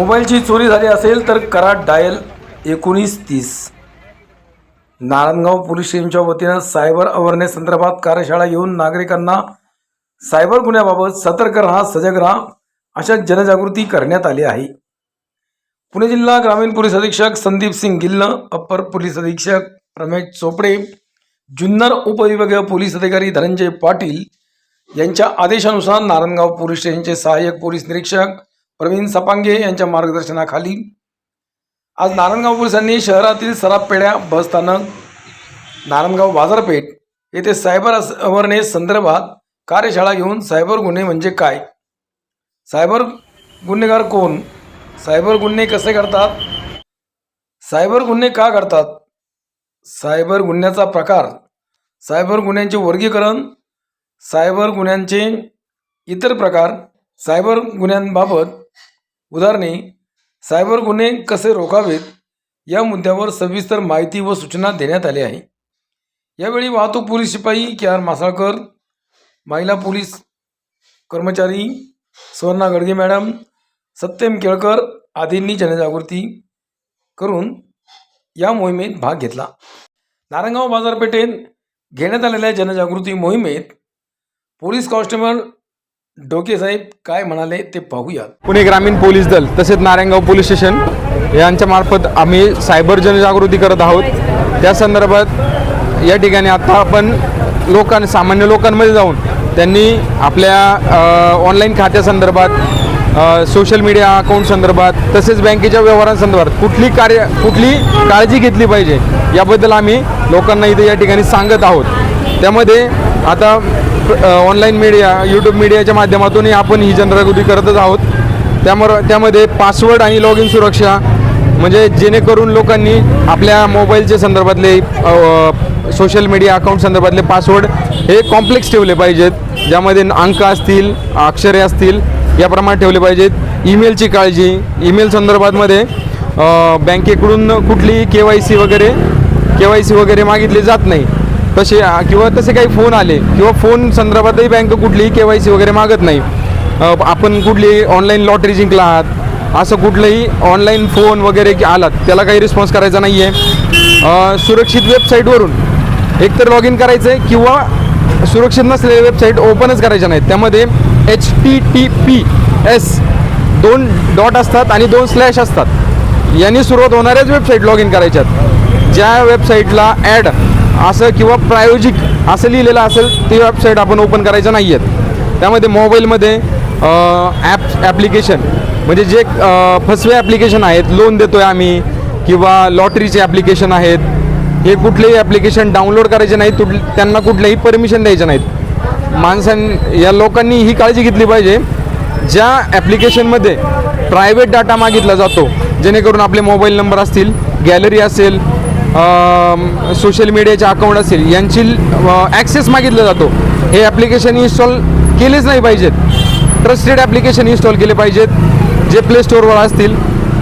मोबाईलची चोरी झाली असेल तर करा डायल एकोणीस तीस. नारायणगाव पोलीस स्टेशनच्या वतीनं सायबर अवेअरनेस संदर्भात कार्यशाळा घेऊन नागरिकांना सायबर गुन्ह्याबाबत सतर्क राहा सजग राहा अशा जनजागृती करण्यात आली आहे. पुणे जिल्हा ग्रामीण पोलीस अधीक्षक संदीप सिंग गिल्ल अप्पर पोलीस अधीक्षक रमेश चोपडे जुन्नर उपविभागीय पोलीस अधिकारी धनंजय पाटील यांच्या आदेशानुसार नारायणगाव पोलीस स्टेशनचे सहाय्यक पोलीस निरीक्षक प्रवीण सपांगे यांच्या मार्गदर्शनाखाली आज नारायणगाव पोलिसांनी शहरातील सराफ पेढ्या बसस्थानक नारायणगाव बाजारपेठ येथे सायबर अस- अवेअरनेस संदर्भात कार्यशाळा घेऊन सायबर गुन्हे म्हणजे काय? सायबर गुन्हेगार कोण? सायबर गुन्हे कसे करतात सायबर गुन्हे का घडतात? सायबर गुन्ह्याचा प्रकार सायबर गुन्ह्यांचे वर्गीकरण सायबर गुन्ह्यांचे इतर प्रकार सायबर गुन्ह्यांबाबत उदाहरणे सायबर गुन्हे कसे रोखावेत या मुद्द्यावर सविस्तर माहिती व सूचना देण्यात आली आहे. यावेळी वाहतूक पोलीस शिपाई के आर मासाळकर महिला पोलीस कर्मचारी सुवर्णा गडगे मॅडम सत्यम केळकर आदींनी जनजागृती करून या मोहिमेत भाग घेतला. नारायणगाव बाजारपेठेत घेण्यात आलेल्या जनजागृती मोहिमेत पोलीस कॉन्स्टेबल डोके साहेब काय म्हणाले ते पाहूयात. पुणे ग्रामीण पोलीस दल तसेच नारायणगाव पोलीस स्टेशन यांच्या मार्फत आम्ही सायबर जनजागृती करत आहोत. त्या संदर्भात या ठिकाणी आता आपण लोकां सामान्य लोकांमध्ये जाऊन त्यांनी आपल्या ऑनलाईन खात्यासंदर्भात सोशल मीडिया अकाउंट संदर्भात तसेच बँकेच्या व्यवहारांसंदर्भात कुठली कार्य कुठली काळजी घेतली पाहिजे याबद्दल आम्ही लोकांना इथे या ठिकाणी सांगत आहोत. त्यामध्ये आता ऑनलाईन मीडिया यूट्यूब मीडियाच्या माध्यमातूनही आपण ही जनजागृती करतच आहोत. त्यामुळे त्यामध्ये पासवर्ड आणि लॉग इन सुरक्षा म्हणजे जेणेकरून लोकांनी आपल्या मोबाईलच्या संदर्भातले सोशल मीडिया अकाउंट संदर्भातले पासवर्ड हे कॉम्प्लेक्स ठेवले पाहिजेत. ज्यामध्ये अंक असतील अक्षरे असतील याप्रमाणे ठेवले पाहिजेत. ईमेलची काळजी ईमेल संदर्भातमध्ये बँकेकडून कुठलीही के वाय सी वगैरे के वाय सी वगैरे मागितली जात नाही. तसे किंवा तसे काही फोन आले किंवा फोन संदर्भातही बँक कुठलीही के वाय सी वगैरे मागत नाही. आपण कुठली ऑनलाईन लॉटरी जिंकला आहात असं कुठलंही ऑनलाईन फोन वगैरे की आलात त्याला काही रिस्पॉन्स करायचा नाही आहे सुरक्षित वेबसाईटवरून एकतर लॉग इन करायचं आहे किंवा सुरक्षित नसलेल्या वेबसाईट ओपनच करायच्या नाहीत. त्यामध्ये H T T P S दोन डॉट असतात आणि दोन स्लॅश असतात. यांनी सुरुवात होणाऱ्याच वेबसाईट लॉग इन करायच्यात. ज्या वेबसाईटला ॲड असं किंवा प्रायोजिक असं लिहिलेलं असेल ती वेबसाईट आपण ओपन करायचं नाही आहेत. त्यामध्ये मोबाईलमध्ये ॲप ॲप्लिकेशन म्हणजे जे फसवे ॲप्लिकेशन आहेत लोन देतो आहे आम्ही किंवा लॉटरीचे ॲप्लिकेशन आहेत हे कुठलेही ॲप्लिकेशन डाउनलोड करायचे नाहीत तुट त्यांना कुठल्याही परमिशन द्यायच्या नाहीत. माणसां या लोकांनी ही काळजी घेतली पाहिजे ज्या ॲप्लिकेशनमध्ये प्रायव्हेट डाटा मागितला जातो जेणेकरून आपले मोबाईल नंबर असतील गॅलरी असेल सोशल मीडियाचे अकाउंट असेल यांची ॲक्सेस मागितला जातो. हे ॲप्लिकेशन इन्स्टॉल केलेच नाही पाहिजेत. ट्रस्टेड ॲप्लिकेशन इन्स्टॉल केले पाहिजेत जे प्ले स्टोअरवर असतील.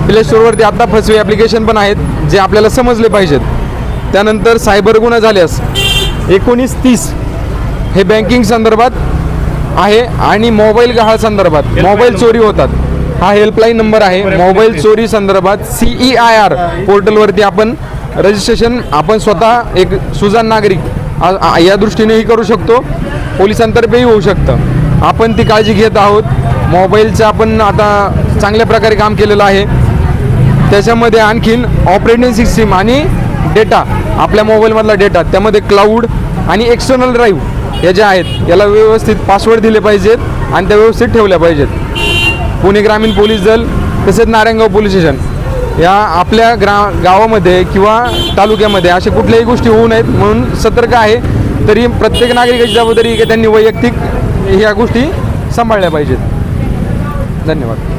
प्ले स्टोअरवरती आता फसवे ॲप्लिकेशन पण आहेत जे आपल्याला समजले पाहिजेत. त्यानंतर सायबर गुन्हा झाल्यास एकोणीस तीस हे बँकिंग संदर्भात आहे आणि मोबाईल गहाळ संदर्भात. मोबाईल चोरी होतात. हा हेल्पलाईन नंबर आहे. मोबाईल चोरी संदर्भात सीई आय आर पोर्टलवरती आपण रजिस्ट्रेशन आपण स्वतः एक सुजान नागरिक या दृष्टीनेही करू शकतो. पोलिसांतर्फेही होऊ शकतं. आपण ती काळजी घेत आहोत. मोबाईलचं आपण आता चांगल्या प्रकारे काम केलेलं आहे. त्याच्यामध्ये आणखीन ऑपरेटिंग सिस्टीम आणि डेटा आपल्या मोबाईलमधला डेटा त्यामध्ये क्लाऊड आणि एक्सटर्नल ड्राईव्ह या ज्या आहेत याला व्यवस्थित पासवर्ड दिले पाहिजेत आणि त्या व्यवस्थित ठेवल्या पाहिजेत. पुणे ग्रामीण पोलीस दल तसेच नारायणगाव पोलीस स्टेशन. या आपल्या ग्रा गावामध्ये किंवा तालुक्यामध्ये अशा कुठल्याही गोष्टी होऊ नयेत म्हणून सतर्क आहे. तरी प्रत्येक नागरिकाची जबाबदारी की त्यांनी वैयक्तिक ह्या गोष्टी सांभाळल्या पाहिजेत. धन्यवाद.